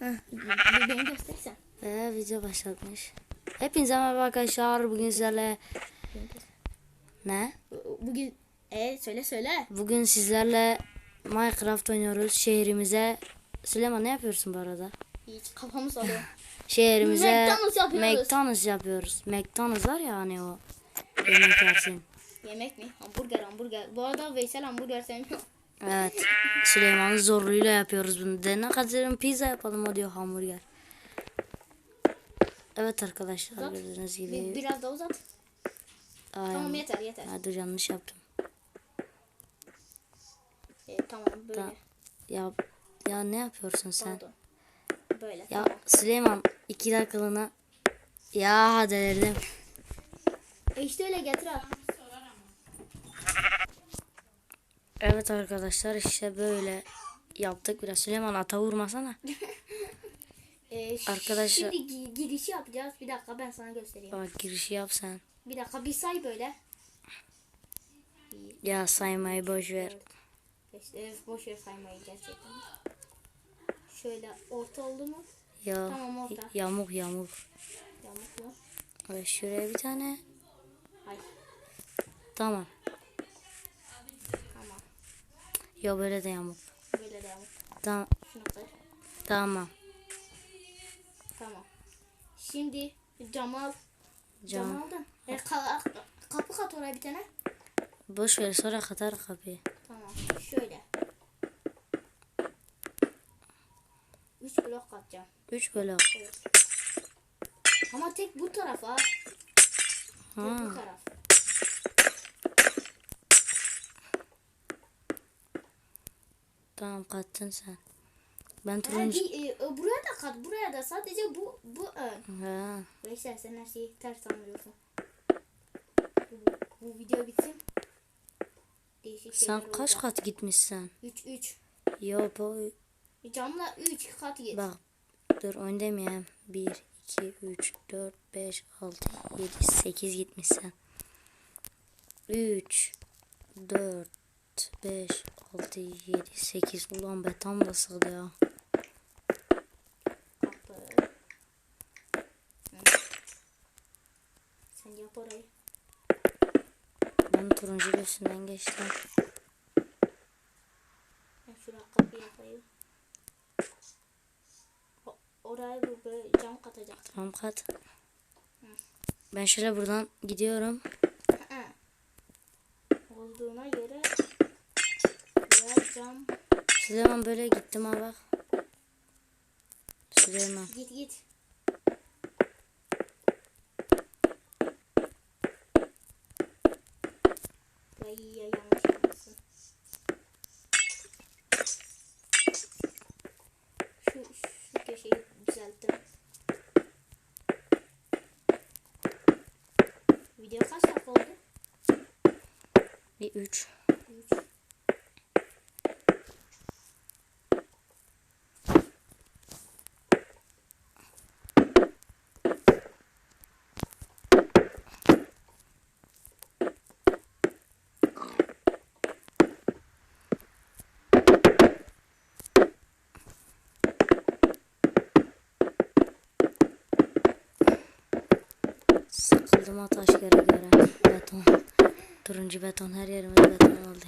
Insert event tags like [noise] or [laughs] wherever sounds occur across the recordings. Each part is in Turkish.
Beni göstersen. Ve video başlatmış. Hepinize merhaba arkadaşlar. Bugün sizlerle ne? Bugün e söyle söyle. Bugün sizlerle Minecraft oynuyoruz. Şehrimize Süleyman ne yapıyorsun bu arada? Hiç kafamı soruyor. [laughs] Şehrimize McDonald's yapıyoruz. McDonald's yapıyoruz. McDonald's var ya hani o yemek yersin. Yemek mi? Hamburger hamburger. Bu arada Veysel hamburger sevmiyor. Evet. Süleyman'ın zorluğuyla yapıyoruz bunu. De ne kadar pizza yapalım o diyor hamburger. Evet arkadaşlar Uzat. gördüğünüz Bir, gibi. biraz da uzat. Aynen. Tamam yeter yeter. Ha, dur yanlış yaptım. E, tamam böyle. Da- Ya ya ne yapıyorsun sen? Pardon. Böyle. Ya Tamam. Süleyman iki dakikalığına ya delirdim. E işte öyle getir al. Evet arkadaşlar işte böyle yaptık biraz. Süleyman ata vurmasana. [laughs] E, ş- Arkadaşlar- Şimdi gi- girişi yapacağız. Bir dakika ben sana göstereyim. Bak girişi yap sen. Bir dakika bir say böyle. Ya saymayı boş ver. Evet, boş ver saymayı gerçekten. Şöyle orta oldu mu? Ya Tamam, orta. yamuk yamuk. Yamuk mu? Şuraya bir tane. Hayır. Tamam. Ya böyle de yamuk. Böyle de yamuk. Tamam. Tamam. Tamam. Şimdi Cemal Cam. Aldın. E, ka- kapı kat oraya bir tane. Boş ver sonra katar kapıyı. Tamam. Şöyle. Üç blok katacağım. Üç böyle. Evet. Ama tek bu tarafa. Tek bu Ha. taraf. Tamam kattın sen. Ben Ha, turuncu. bir, e, e, buraya da kat. Buraya da sadece bu bu ön. Ha. Veysel sen her şeyi ters anlıyorsun. Bu, bu video bitsin. Değişik Sen kaç kat gitmişsin? 3 3. Yo bu Camla 3 kat git. bak dur oynayayım. 1 2 3 4 5 6 7 8 gitmişsin. 3 4 5 6 7 8 ulan be tam da sığdı ya. Sen yap orayı. Ben turuncu üstünden geçtim. Ben şuraya kapı yapayım. Oraya bu böyle cam katacak. Tamam kat. Ben şöyle buradan gidiyorum. Hı. Olduğuna göre buraya cam Süleyman böyle gittim ha bak. Süleyman. git git. Ay ya yanlış yapmışsın. Şu, şu köşeyi düzelttim. Video kaç dakika oldu? Bir 3. 3. Ha taş göre göre. Beton. Turuncu beton her yerimiz beton oldu.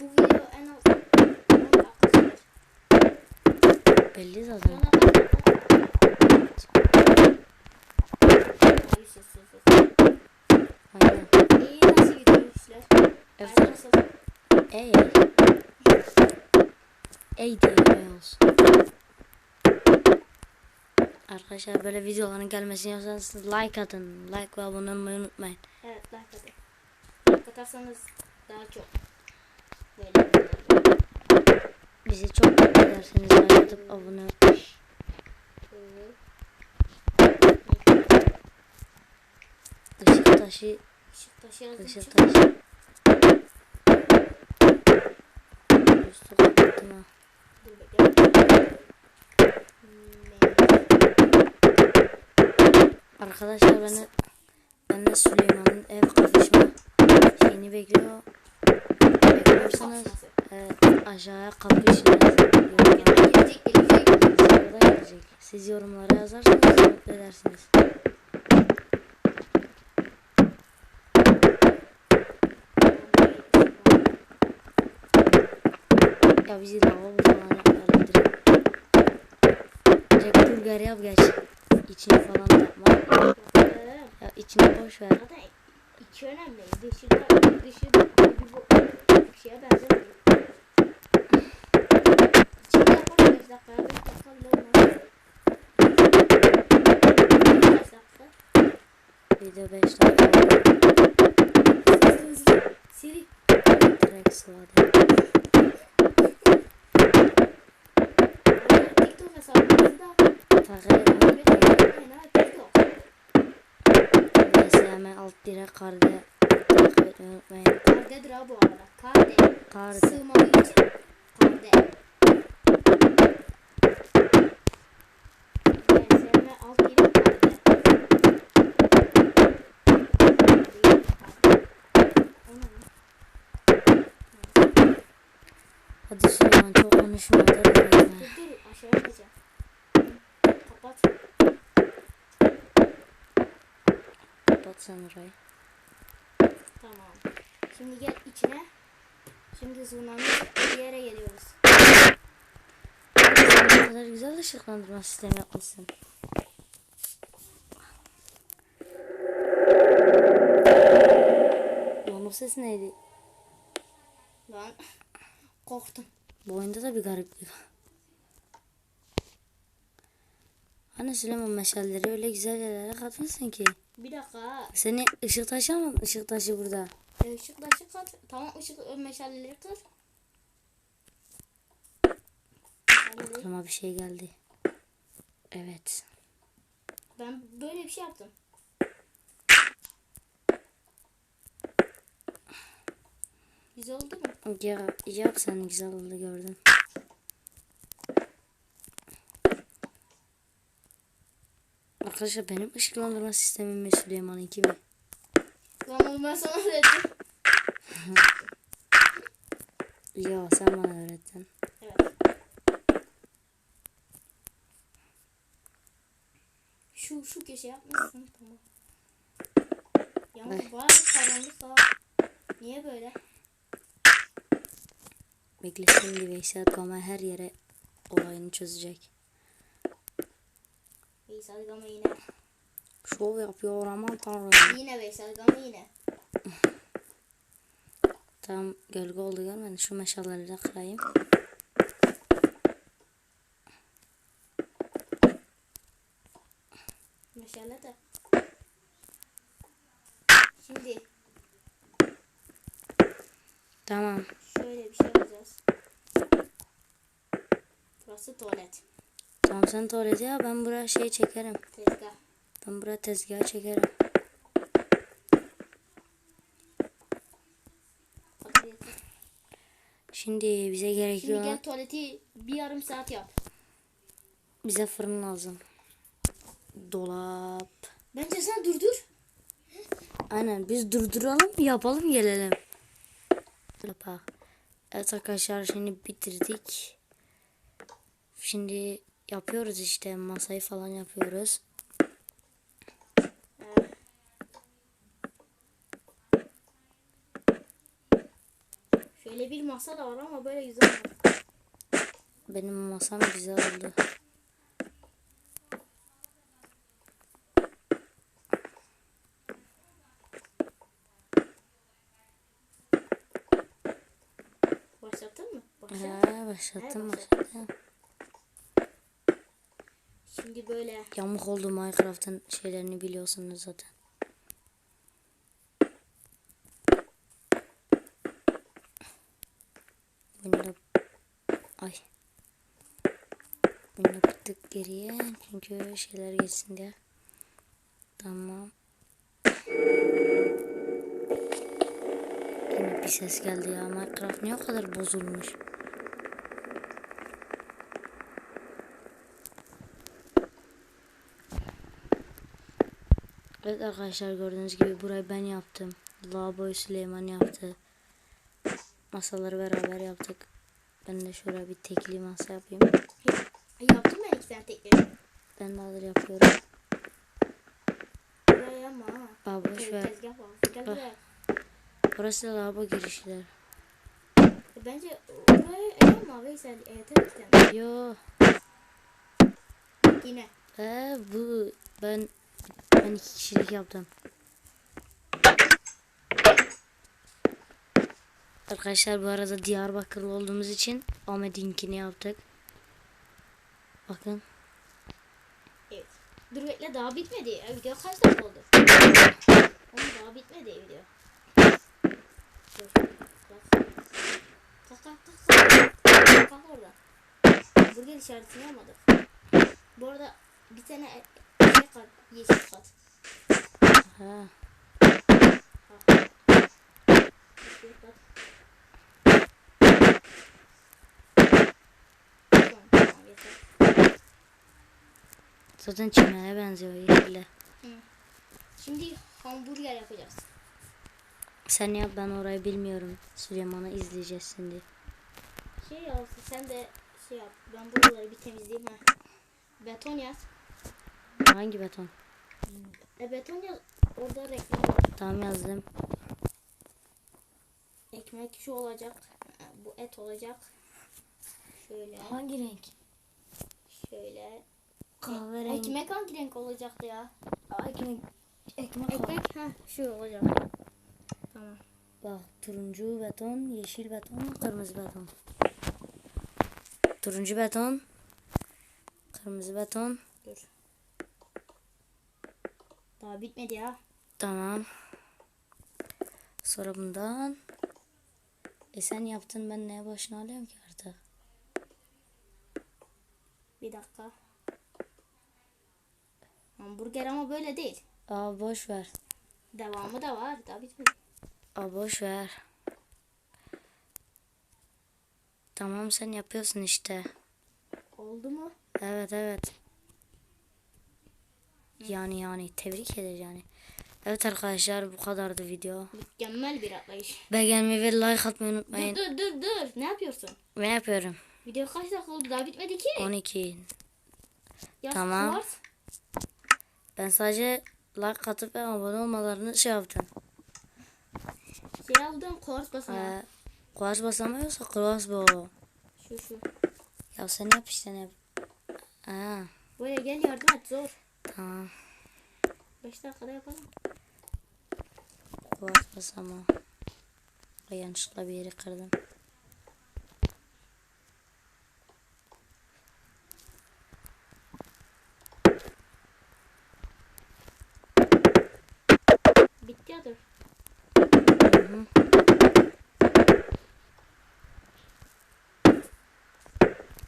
Bu video en az 10 dakika sürer. Belli zaten. Aynen. İyi nasıl gidiyor işler? Evet. Ey. Ey diye olsun. Arkadaşlar böyle videoların gelmesini istiyorsanız like atın. Like ve abone olmayı unutmayın. Evet like atın. Like atarsanız daha çok. Böyle. Bizi çok mutlu ederseniz like atıp abone. Böyle. Işık taşı, Işık taşı yazdım. Çık. taşı. Üstü kapattım ha. Dur bekle. Arkadaşlar ben de, ben de Süleyman'ın ev kafışma şeyini bekliyor. Bekliyorsanız evet, aşağıya kapı gelecek. Siz yorumlara yazarsanız mutlu edersiniz. Ya bizi hava falan yaparlar direkt. Direkt burger yap. İçini falan yapma. Ya içini boş ver. İçi önemli. Dışı da dışı bir bu bir şeye benzemiyor. İçini yaparım 5 dakika. 5 dakika bile olmaz. Video 5 dakika. Hızlı. Seri. Direkt sıvade. TikTok hesabımızı da Takip etmeyi takip etmeyin ha TikTok. BSM alt dire karde takip etmeyi unutmayın. Kardedir ha bu arada. Sığmadığı için karde. BSM alt yeri? Hadi Süleyman çok konuşma. Dur aşağıya gideceğim. Kapat. Kapat sen orayı. Tamam. Şimdi gel içine. Şimdi zurnanın bir yere geliyoruz. Ne kadar güzel ışıklandırma sistemi yapmışsın. Lan o ses neydi? Lan korktum. Bu oyunda da bir gariplik var. Hani Süleyman meşalleri öyle güzel yerlere katmışsın ki. Bir dakika. Seni ışık taşı ama ışık taşı burada. E, Işıkla ışık kat. Tamam ışık ö, meşaleleri kır. Aklıma bir şey geldi. Evet. Ben böyle bir şey yaptım. Güzel oldu mu? Ya, yap sen güzel oldu gördüm. Arkadaşlar benim ışıklandırma sistemim mi Süleyman'ınki mi? Lan ben sana öğrettim. Ya sen bana öğrettin. Evet. Şu şu köşe yapmışsın tamam. Yalnız bayağı bir karanlık daha. Niye böyle? Bekle şimdi Veysel Gama her yere olayını çözecek. Veysel Gama yine. Şov yapıyor aman tanrım. Yine Veysel Gama yine. [laughs] Tam gölge oldu görmedin. Şu meşaleleri de kırayım. Meşale de. Şimdi Tamam. şöyle bir şey yapacağız. Burası tuvalet. Tamam sen tuvalete ya ben buraya şey çekerim. Tezgah. Ben buraya tezgah çekerim. Hadi yeter. Şimdi bize gerekli Şimdi gel tuvaleti bir yarım saat yap. bize fırın lazım. Dolap. Bence sen durdur. Aynen biz durduralım yapalım gelelim. Bak. Evet arkadaşlar şimdi bitirdik. Şimdi yapıyoruz işte masayı falan yapıyoruz. Şöyle bir masa da var ama böyle güzel olmadı. Benim masam güzel oldu. Başlattın mı? Başla. He başlattım başlattım. Şimdi böyle Yamuk oldu Minecraft'ın şeylerini biliyorsunuz zaten. Bunu da ay. Bunu da bir tık geriye çünkü şeyler geçsin diye. Tamam. Yine bir ses geldi ya. Minecraft niye o kadar bozulmuş? Evet arkadaşlar gördüğünüz gibi burayı ben yaptım. Lavaboyu Süleyman yaptı. Masaları beraber yaptık. Ben de şöyle bir tekli masa yapayım. Ay, yaptım ben iki tane tekleri. Ben de hazır yapıyorum. Buraya ama. Aa boş ver. Bak. Burası da lavabo girişler. E, Bence buraya yapma Veysel. E, tabii ki de. Yo. Yine. Ee, bu ben ben iki kişilik yaptım. Arkadaşlar bu arada Diyarbakırlı olduğumuz için Ahmet'inkini yaptık. Bakın. Dur bekle daha bitmedi. E, video kaç dakika oldu? Oğlum daha bitmedi video. Dur. Kalk. Kalk kalk kalk. Kalk, kalk oradan. Burger işaretini almadık. Bu arada bir tane e- şey kat. Yeşil kat. Ha. Kalk. Yeşil kat. Tamam, tamam, yeter. Zaten çimene benziyor yeşille. Şimdi hamburger yapacağız. Sen yap ben orayı bilmiyorum. Süleyman'ı izleyeceğiz şimdi. Şey yap sen de şey yap. Ben buraları bir temizleyeyim ha. Beton yaz. Hangi beton? E beton yaz. Orada reklam var. Tamam yazdım. Ekmek şu olacak. Bu et olacak. Şöyle. Hangi renk? Şöyle. Kahverengi. Ekmek hangi renk olacaktı ya? Ekmek. Ekmek. Ekmek ha şu olacak. Tamam. Bak turuncu beton, yeşil beton, kırmızı beton. Turuncu beton, kırmızı beton. Dur. Daha bitmedi ya. Tamam. Sonra bundan. E sen yaptın ben neye başına alıyorum ki artık? Bir dakika. Hamburger ama böyle değil. Aa boş ver. Devamı da var. Daha bitmedi. Aa boş ver. Tamam sen yapıyorsun işte. Oldu mu? Evet evet. Yani yani tebrik eder yani. Evet arkadaşlar bu kadardı video. Mükemmel bir atlayış. Beğenmeyi ve like atmayı Dur unutmayın. dur dur dur. Ne yapıyorsun? Ne yapıyorum? Video kaç dakika oldu? Daha bitmedi ki. 12. Ya Tamam. Kuvars. Ben sadece like atıp ve abone olmalarını şey yaptım. Şey aldım kuvars basma. Ee, kuvaş basamıyorsa kuvaş bu. Şu şu. Ya sen yap işte ne yap. Aa, Böyle gel yardım et zor. tamam. 5 dakikada yapalım. Kuvaş basamam. Ay, yanlışlıkla bir yeri kırdım. Dur. Hı hı.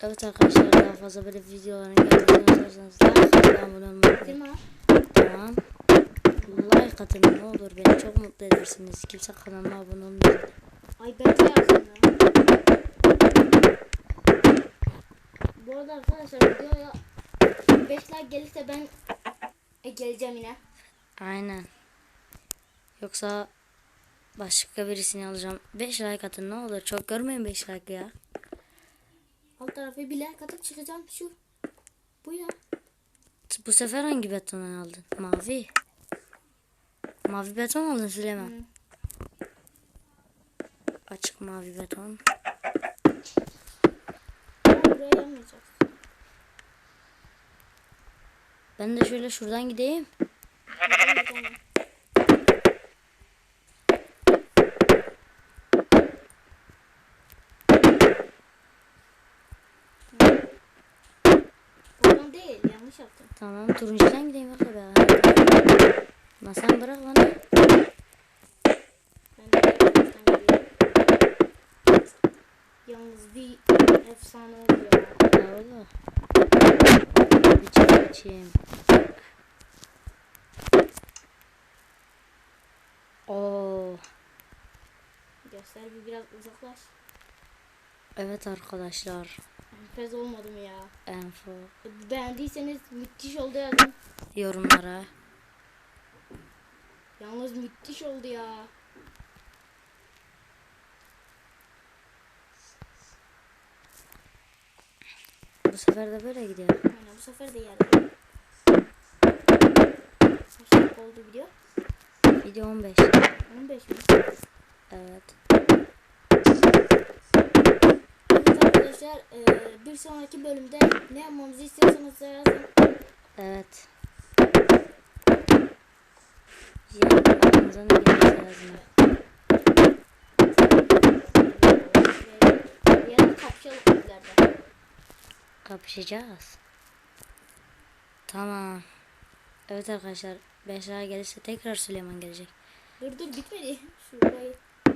Evet arkadaşlar daha fazla böyle videoların gelmesini istiyorsanız like abone olmayı? Tamam. Like atın ne olur beni çok mutlu edersiniz. Kimse kanalıma abone olmuyor. Ay ben de yazdım ya. Bu arada arkadaşlar videoya 5 like gelirse ben e, geleceğim yine. Aynen. Yoksa başka birisini alacağım. 5 like atın ne olur. Çok görmeyin 5 like ya. Alt tarafı bir like atıp çıkacağım şu. Bu ya. Bu sefer hangi betondan aldın? Mavi. Mavi beton aldın Süleyman. Hı. Açık mavi beton. Ben de şöyle şuradan gideyim. Oradan değil yanlış yaptım. Tamam turuncudan gideyim yoksa be. Lan sen bırak lan. Ben de. Yalnız bir efsane oldu ya. Ya oğlum. Bir çay içeyim. Oo. Göster bir biraz uzaklaş. Evet arkadaşlar. Enfes olmadı mı ya? Enfo. Beğendiyseniz müthiş oldu yazın. Yorumlara. Yalnız müthiş oldu ya. sefer de böyle gidiyor. Aynen bu sefer de yarın. Kaç oldu video? Video 15. 15 mi? Evet. Arkadaşlar e, bir sonraki bölümde ne yapmamızı istiyorsanız yazın. Evet. Yani aklınıza ne gelirse yazın. Kapışacağız. Tamam. Evet arkadaşlar. 5 lira gelirse tekrar Süleyman gelecek. Dur dur bitmedi. Şurayı. Heh,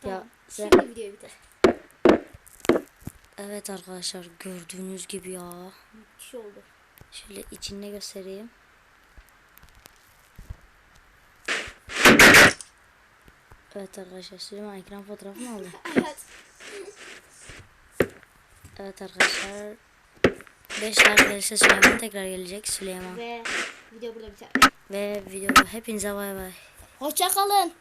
tamam. Ya, sen- Şimdi video biter. Evet arkadaşlar gördüğünüz gibi ya. Müthiş oldu. Şöyle içinde göstereyim. Evet arkadaşlar Süleyman ekran fotoğrafı mı aldı? [laughs] Evet. Evet arkadaşlar. 5 like gelirse Süleyman tekrar gelecek Süleyman. Ve video burada biter. Ve video hepinize bay bay. Hoşça kalın.